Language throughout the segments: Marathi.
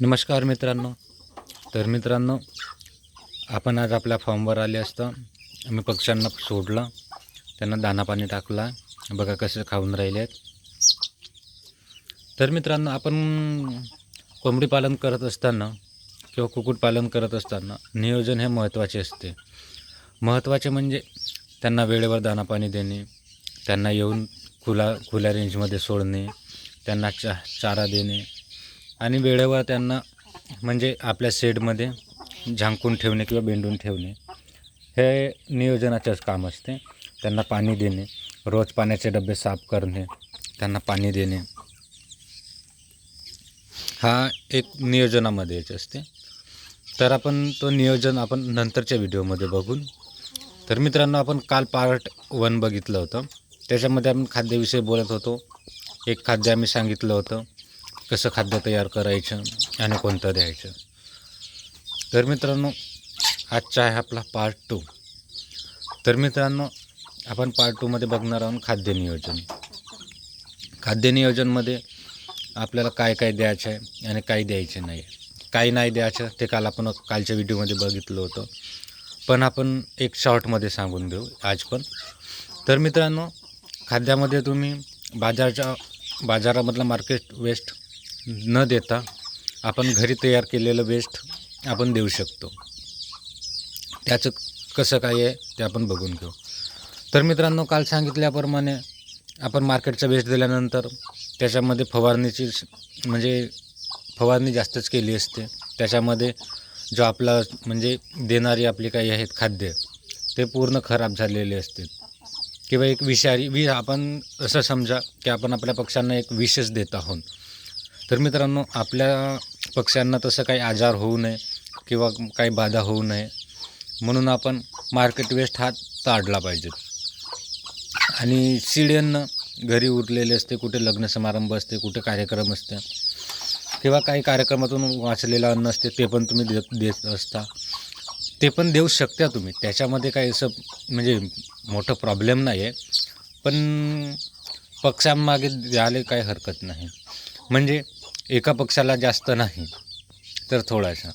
नमस्कार मित्रांनो. तर मित्रांनो आपण आज आपल्या फॉर्मवर आले असता. आम्ही पक्ष्यांना सोडलं. त्यांना दाना पाणी टाकला. बघा कसे खाऊन राहिले आहेत तर मित्रांनो आपण कोंबडी पालन करत असताना किंवा कुक्कुटपालन करत असताना नियोजन हे महत्त्वाचे असते. महत्त्वाचे म्हणजे त्यांना वेळेवर दाना पाणी देणे त्यांना येऊन खुला खुल्या रेंजमध्ये सोडणे त्यांना चा चारा देणे आणि वेळेवर त्यांना म्हणजे आपल्या शेडमध्ये झांकून ठेवणे किंवा बेंडून ठेवणे हे नियोजनाचंच काम असते. त्यांना पाणी देणे रोज पाण्याचे डबे साफ करणे त्यांना पाणी देणे. हा एक नियोजनामध्येच असते. तर आपण तो नियोजन आपण नंतरच्या व्हिडिओमध्ये बघून तर मित्रांनो आपण काल पार्ट वन बघितलं होतं. त्याच्यामध्ये आपण खाद्याविषयी बोलत होतो. एक खाद्य आम्ही सांगितलं होतं. कसं खाद्य तयार करायचं आणि कोणतं द्यायचं. तर मित्रांनो आजचा आहे आपला पार्ट टू तर मित्रांनो आपण पार्ट टूमध्ये बघणार आहोत खाद्य नियोजन. खाद्य नियोजनमध्ये आपल्याला काय काय द्यायचं आहे आणि काय द्यायचं नाही. काही नाही द्यायचं ते काल आपण कालच्या व्हिडिओमध्ये बघितलं होतं. पण आपण एक शॉर्टमध्ये सांगून देऊ आज पण. तर मित्रांनो खाद्यामध्ये तुम्ही बाजारच्या बाजारामधलं मार्केट वेस्ट न देता आपण घरी तयार केलेलं वेस्ट आपण देऊ शकतो. त्याचं कसं काय आहे ते आपण बघून घेऊ. तर मित्रांनो काल सांगितल्याप्रमाणे आपण मार्केटचा वेस्ट दिल्यानंतर त्याच्यामध्ये फवारणीची म्हणजे फवारणी जास्तच केली असते. त्याच्यामध्ये जो आपला म्हणजे देणारी आपली काही आहेत खाद्य ते पूर्ण खराब झालेले असते. किंवा एक विषारी वि आपण असं समजा की आपण आपल्या पक्ष्यांना एक विषच देत आहोत. तर मित्रांनो आपल्या पक्ष्यांना तसं काही आजार होऊ नये किंवा काही बाधा होऊ नये म्हणून आपण मार्केट वेस्ट हा टाळला पाहिजे. आणि शिड्यांना घरी उरलेले असते कुठे लग्न समारंभ असते कुठे कार्यक्रम असते किंवा काही कार्यक्रमातून वाचलेलं अन्न असते ते पण तुम्ही देत देत असता. ते पण देऊ शकता तुम्ही. त्याच्यामध्ये काही असं म्हणजे मोठं प्रॉब्लेम नाही आहे पण पक्ष्यांमागे द्यायला काही हरकत नाही. म्हणजे एका पक्षाला जास्त नाही तर थोडासा.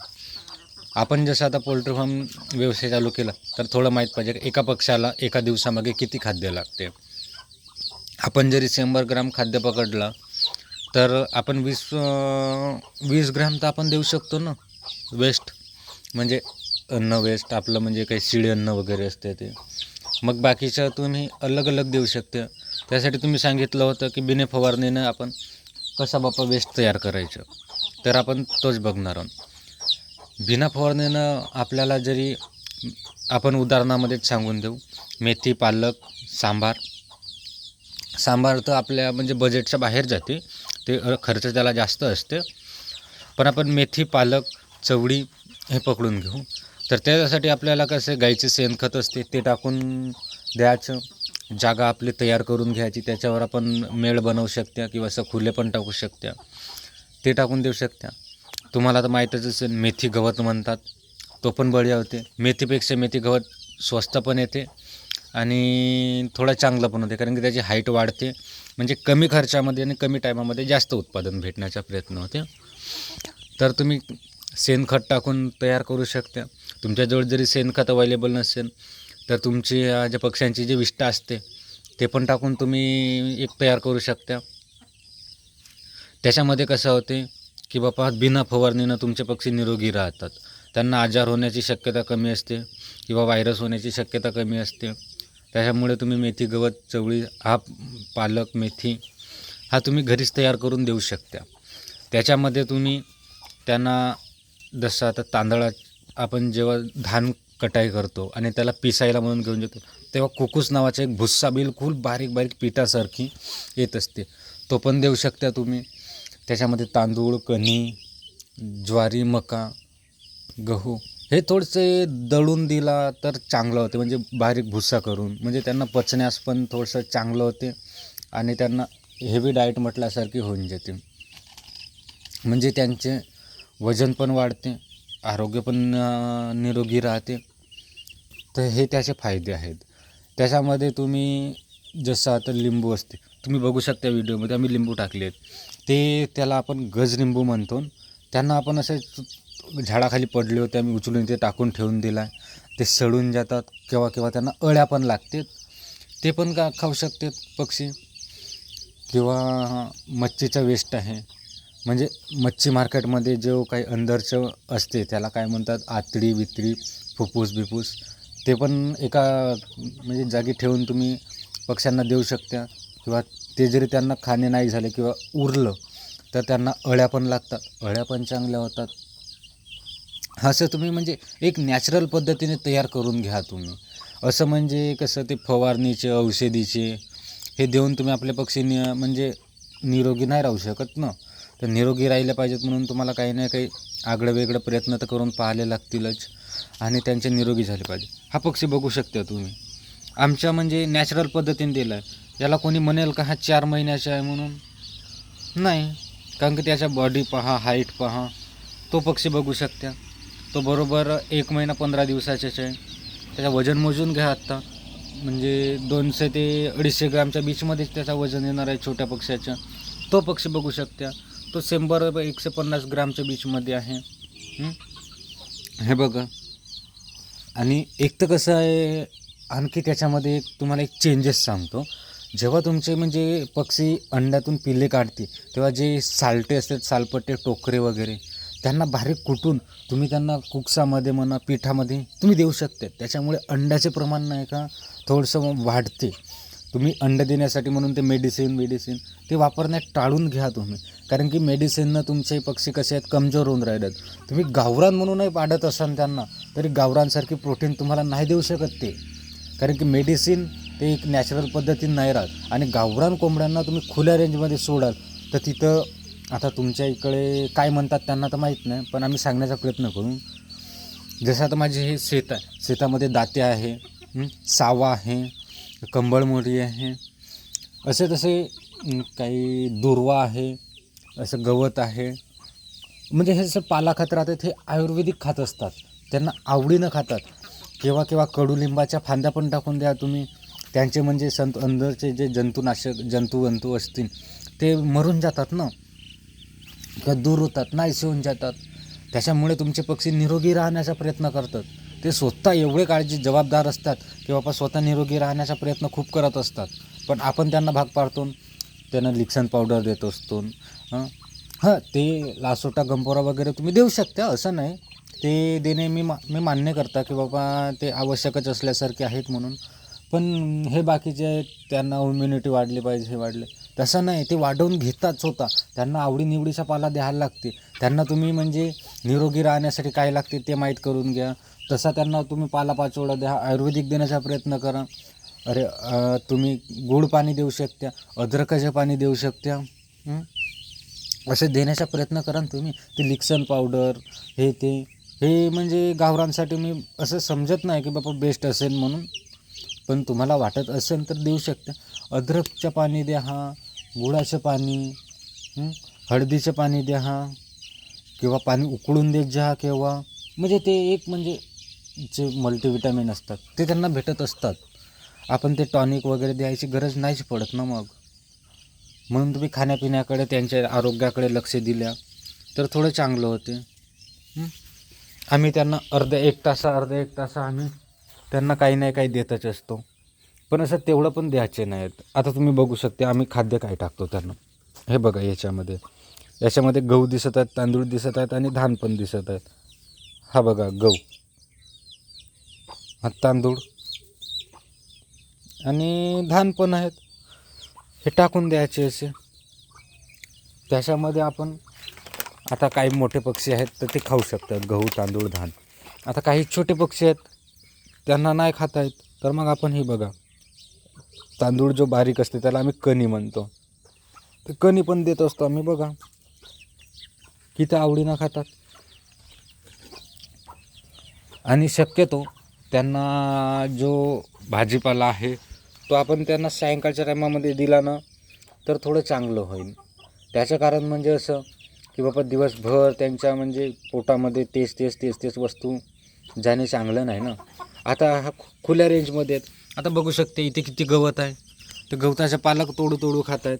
आपण जसं आता पोल्ट्री फार्म व्यवसाय चालू केला तर थोडं माहीत पाहिजे एका पक्षाला एका दिवसामागे किती खाद्य लागते. आपण जरी शंभर ग्राम खाद्य पकडला तर आपण वीस वीस ग्रॅम तर आपण देऊ शकतो ना. वेस्ट म्हणजे अन्न वेस्ट आपलं म्हणजे काही शिळे अन्न वगैरे असते ते. मग बाकीचं तुम्ही अलग अलग देऊ शकते. त्यासाठी तुम्ही सांगितलं होतं की बिने फवारणीनं आपण कसा बाप्पा वेस्ट तयार करायचं? तर आपण तोच बघणार आहोत. बिना फवारणीनं आपल्याला जरी आपण उदाहरणामध्येच सांगून देऊ मेथी पालक सांबार. सांबार तर आपल्या म्हणजे बजेटच्या बाहेर जाते ते खर्च त्याला जास्त असते. पण आपण मेथी पालक चवळी हे पकडून घेऊ. तर त्याच्यासाठी आपल्याला कसं गाईचे शेणखत असते ते टाकून द्यायचं. जागा आपली तयार करून घ्यायची त्याच्यावर आपण मेळ बनवू शकत्या किंवा असं खुले पण टाकू शकत्या. ते टाकून देऊ शकत्या. तुम्हाला तर माहीतच असेल मेथी गवत म्हणतात. तो पण बढिया होते. मेथीपेक्षा मेथी गवत स्वस्त पण येते आणि थोडं चांगलं पण होते. कारण की त्याची हाईट वाढते. म्हणजे कमी खर्चामध्ये आणि कमी टायमामध्ये जास्त उत्पादन भेटण्याचा प्रयत्न होते. तर तुम्ही शेणखत टाकून तयार करू शकता तुमच्याजवळ जरी शेणखत अवेलेबल नसेल तर तुमची ज्या पक्ष्यांची जी विष्ठा असते ते पण टाकून तुम्ही एक तयार करू शकता. त्याच्यामध्ये कसं होते की बाबा बिना फवारणीनं तुमचे पक्षी निरोगी राहतात. त्यांना आजार होण्याची शक्यता कमी असते किंवा व्हायरस होण्याची शक्यता कमी असते. त्याच्यामुळे तुम्ही मेथी गवत चवळी हा पालक मेथी हा तुम्ही घरीच तयार करून देऊ शकता. त्याच्यामध्ये तुम्ही त्यांना जसं आता तांदळा आपण जेव्हा धान कटाई करतो आणि त्याला पिसायला म्हणून घेऊन जातो. तेव्हा कुकूस नावाचा एक भुस्सा बिलकुल बारीक बारीक पिठासारखी येत असते. तो पण देऊ शकता तुम्ही. त्याच्यामध्ये तांदूळ कणी ज्वारी मका गहू हे थोडंसे दळून दिला तर चांगलं होते. म्हणजे बारीक भुस्सा करून. म्हणजे त्यांना पचण्यास पण थोडंसं चांगलं होते आणि त्यांना हेवी डाएट म्हटल्यासारखी होऊन जाते. म्हणजे त्यांचे वजन पण वाढते आरोग्य पण निरोगी राहते. तर हे त्याचे फायदे आहेत. त्याच्यामध्ये तुम्ही जसं आता लिंबू असते तुम्ही बघू शकता व्हिडिओमध्ये आम्ही लिंबू टाकले आहेत ते त्याला आपण गज लिंबू म्हणतो. त्यांना आपण असे झाडाखाली पडले होते आम्ही उचलून ते टाकून ठेवून दिला. ते सडून जातात केव्हा केव्हा त्यांना अळ्या पण लागतात. ते पण का खाऊ शकतात पक्षी? किंवा मच्छीचा वेस्ट आहे. म्हणजे मच्छी मार्केटमध्ये जो काही अंदरचं असते त्याला काय म्हणतात? आतडी वितडी फुफ्फूस बिफूस ते पण एका म्हणजे जागी ठेवून तुम्ही पक्ष्यांना देऊ शकता. किंवा ते जरी त्यांना खाणे नाही झाले किंवा उरलं तर त्यांना अळ्या पण लागतात. अळ्या पण चांगल्या होतात. असं तुम्ही म्हणजे एक नॅचरल पद्धतीने तयार करून घ्या तुम्ही. असं म्हणजे कसं ते फवारणीचे औषधीचे हे देऊन तुम्ही आपले पक्षी नि म्हणजे निरोगी नाही राहू शकत ना. तर निरोगी राहिले पाहिजेत म्हणून तुम्हाला काही ना काही आगळं वेगळं प्रयत्न तर करून पाहायला लागतीलच. आणि त्यांचे निरोगी झाले पाहिजे. हा पक्षी बघू शकता तुम्ही. आमच्या म्हणजे नॅचरल पद्धतीने दिला आहे याला कोणी म्हणेल का हा चार महिन्याचा आहे म्हणून? नाही. कारण की त्याच्या बॉडी पहा हाईट पहा. तो पक्षी बघू शकता. तो बरोबर एक महिना पंधरा दिवसाच्याच आहे. त्याचं वजन मोजून घ्या आत्ता म्हणजे दोनशे ते अडीचशे ग्रामच्या बीचमध्येच त्याचा वजन येणार आहे छोट्या पक्ष्याचं. तो पक्षी बघू शकता. तो शंभर एकशे पन्नास ग्रामच्या बीचमध्ये आहे. हे बघा. आणि एक तर कसं आहे आणखी त्याच्यामध्ये एक तुम्हाला एक चेंजेस सांगतो. जेव्हा तुमचे म्हणजे पक्षी अंड्यातून पिल्ले काढते तेव्हा जे सालटे असतात सालपट्टे टोकरे वगैरे त्यांना बारीक कुटून तुम्ही त्यांना कुकसामध्ये म्हणा पिठामध्ये तुम्ही देऊ शकते. त्याच्यामुळे अंड्याचे प्रमाण नाही का थोडंसं वाढते. तुम्ही अंडं देण्यासाठी म्हणून ते मेडिसिन मेडिसिन ते वापरण्यात टाळून घ्या तुम्ही. कारण की मेडिसिननं तुमचे पक्षी कसे आहेत कमजोर होऊन राहिलेत. तुम्ही गावरान म्हणूनही पाडत असाल त्यांना तरी गावरांसारखी प्रोटीन तुम्हाला नाही देऊ शकत ते. कारण की मेडिसिन ते एक नॅचरल पद्धतीने नाही राहत. आणि गावरान कोंबड्यांना तुम्ही खुल्या रेंजमध्ये सोडाल तर तिथं आता तुमच्या इकडे काय म्हणतात त्यांना तर माहीत नाही पण आम्ही सांगण्याचा प्रयत्न करू. जसं आता माझे हे शेत आहे. शेतामध्ये दाते आहे सावा आहे कंबळमोरी आहे असे तसे काही दुर्वा आहे असं गवत आहे. म्हणजे हे जसं पाला खात राहतात हे आयुर्वेदिक खात असतात. त्यांना आवडीनं खातात. केव्हा केव्हा कडुलिंबाच्या फांद्या पण टाकून द्या तुम्ही. त्यांचे म्हणजे संत अंदरचे जे जंतुनाशक जंतुवंतू असतील ते मरून जातात ना. किंवा दूर होतात नाहीसे होऊन जातात. त्याच्यामुळे तुमचे पक्षी निरोगी राहण्याचा प्रयत्न करतात. ते स्वतः एवढे काळजी जबाबदार असतात की बाबा स्वतः निरोगी राहण्याचा प्रयत्न खूप करत असतात. पण आपण त्यांना भाग पाडतो. त्यांना लिक्सन पावडर देत असतो. हां? ते लासोटा गंपोरा वगैरे तुम्ही देऊ शकता असं नाही. ते देणे मी मा मी मान्य करता की बाबा ते आवश्यकच असल्यासारखे आहेत म्हणून. पण हे बाकीचे आहेत त्यांना इम्युनिटी वाढली पाहिजे हे वाढले. तसं नाही ते वाढवून घेतात स्वतः त्यांना आवडीनिवडीचा पाला द्यायला लागते. त्यांना तुम्ही म्हणजे निरोगी राहण्यासाठी काय लागते ते माहीत करून घ्या. तसा त्यांना तुम्ही पालापाचोळा द्या आयुर्वेदिक देण्याचा प्रयत्न करा. अरे तुम्ही गोड पाणी देऊ शकता अद्रकाचे पाणी देऊ शकता असे देण्याचा प्रयत्न करा ना तुम्ही. ते लिक्सन पावडर हे ते हे म्हणजे गावरांसाठी मी असं समजत नाही की बाबा बेस्ट असेल म्हणून. पण तुम्हाला वाटत असेल तर देऊ शकता. अद्रकचं पाणी द्या हा गुळाचं पाणी हळदीचं पाणी द्या हा किंवा पाणी उकळून देत जा किंवा म्हणजे ते एक म्हणजे जे मल्टीविटॅमिन असतात ते त्यांना भेटत असतात. आपण ते टॉनिक वगैरे द्यायची गरज नाहीच पडत ना मग. म्हणून तुम्ही खाण्यापिण्याकडे त्यांच्या आरोग्याकडे लक्ष दिल्या तर थोडं चांगलं होते. आम्ही त्यांना अर्ध्या एक तासा अर्ध्या एक तासा आम्ही त्यांना काही नाही काही देतच असतो. पण असं तेवढं पण द्यायचे नाहीत. आता तुम्ही बघू शकते आम्ही खाद्य काय टाकतो त्यांना. हे बघा याच्यामध्ये. याच्यामध्ये गहू दिसत आहेत तांदूळ दिसत आहेत आणि धान पण दिसत आहेत. हा बघा गहू. हा तांदूळ. आणि धान पण आहेत. हे टाकून द्यायचे असे. त्याच्यामध्ये आपण आता काही मोठे पक्षी आहेत तर ते खाऊ शकतात. गहू तांदूळ धान. आता काही छोटे पक्षी आहेत त्यांना नाही खाता येत. तर मग आपण हे बघा. तांदूळ जो बारीक असते त्याला आम्ही कणी म्हणतो. ते कणी पण देत असतो आम्ही बघा. किती आवडीनं खातात. आणि शक्यतो त्यांना जो भाजीपाला आहे तो आपण त्यांना सायंकाळच्या टायमामध्ये दिला ना तर थोडं चांगलं होईल. त्याचं कारण म्हणजे असं की बाबा दिवसभर त्यांच्या म्हणजे पोटामध्ये तेच तेच तेच तेच वस्तू जाणे चांगलं नाही ना. आता हा खु- खुल्या रेंजमध्ये आहेत. आता बघू शकते इथे किती गवत आहे. तर गवताच्या पालक तोडू तोडू खात आहेत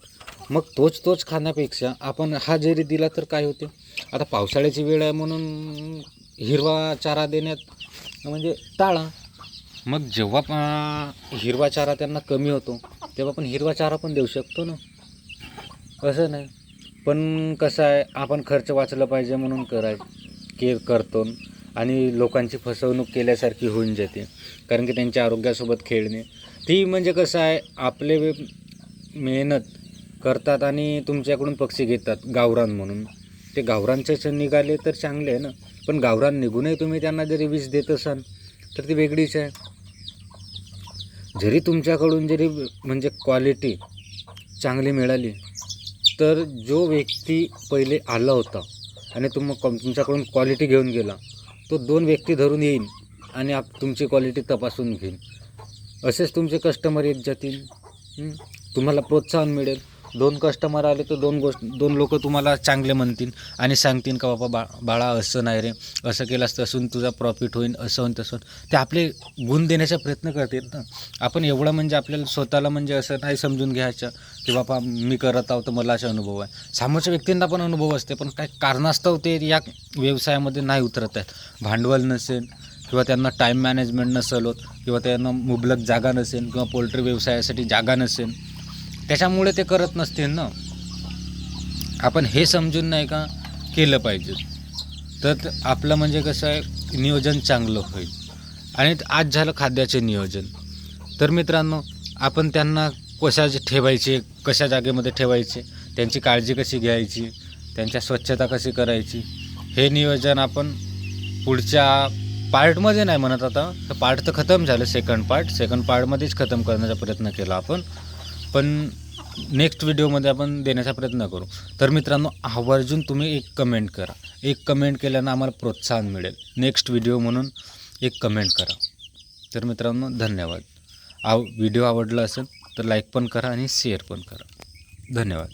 मग तोच तोच खाण्यापेक्षा आपण हा जरी दिला तर काय होते? आता पावसाळ्याची वेळ आहे म्हणून हिरवा चारा देण्यात म्हणजे टाळा. मग जेव्हा पा- हिरवा चारा त्यांना कमी होतो तेव्हा आपण हिरवा चारा पण देऊ शकतो ना? असं नाही. पण कसं आहे आपण खर्च वाचलं पाहिजे म्हणून कराय के करतो. आणि लोकांची फसवणूक केल्यासारखी होऊन जाते. कारण की त्यांच्या आरोग्यासोबत खेळणे. ती म्हणजे कसं आहे आपले वे- मेहनत करतात आणि तुमच्याकडून पक्षी घेतात गावरान म्हणून. ते गावरानचेच निघाले तर चांगले आहे ना? पण गावरान निघूनही तुम्ही त्यांना जरी वीज देत असाल तर ती वेगळीच आहे. जरी तुमच्याकडून जरी म्हणजे क्वालिटी चांगली मिळाली तर जो व्यक्ती पहिले आला होता आणि तुम तुमच्याकडून क्वालिटी घेऊन गेला तो दोन व्यक्ती धरून येईल आणि आप तुमची क्वालिटी तपासून घेईल असेच तुमचे कस्टमर येत जातील. तुम्हाला प्रोत्साहन मिळेल. दोन कस्टमर आले तर दोन गोष्ट दोन लोक तुम्हाला चांगले म्हणतील आणि सांगतील का बाबा बा बाळा असं नाही रे असं केलं असतं असून तुझा प्रॉफिट होईल असं होईन तसं ते आपले गुण देण्याचा प्रयत्न करतील ना. आपण एवढं म्हणजे आपल्याला स्वतःला म्हणजे असं नाही समजून घ्यायचं की बाबा मी करत आहोत तर मला असा अनुभव आहे. समोरच्या व्यक्तींना पण अनुभव असते पण काही कारणास्तव ते या व्यवसायामध्ये नाही उतरत आहेत. भांडवल नसेल किंवा त्यांना टाईम मॅनेजमेंट नसेल होत किंवा त्यांना मुबलक जागा नसेल किंवा पोल्ट्री व्यवसायासाठी जागा नसेल त्याच्यामुळे ते करत नसतील ना. आपण हे समजून नाही का केलं पाहिजे. तर आपलं म्हणजे कसं आहे नियोजन चांगलं होईल. आणि आज झालं खाद्याचे नियोजन. तर मित्रांनो आपण त्यांना कशा ठेवायचे कशा जागेमध्ये ठेवायचे त्यांची काळजी कशी घ्यायची त्यांच्या स्वच्छता कशी करायची हे नियोजन आपण पुढच्या पार्टमध्ये नाही म्हणत आता. तर पार्ट तर खतम झालं सेकंड पार्ट सेकंड पार्टमध्येच खतम करण्याचा प्रयत्न केला आपण. पण नेक्स्ट व्हिडिओमध्ये आपण देण्याचा प्रयत्न करू. तर मित्रांनो आवर्जून तुम्ही एक कमेंट करा. एक कमेंट केल्यानं आम्हाला प्रोत्साहन मिळेल. नेक्स्ट व्हिडिओ म्हणून एक कमेंट करा. तर मित्रांनो धन्यवाद. आव व्हिडिओ आवडला असेल तर लाईक पण करा आणि शेअर पण करा. धन्यवाद.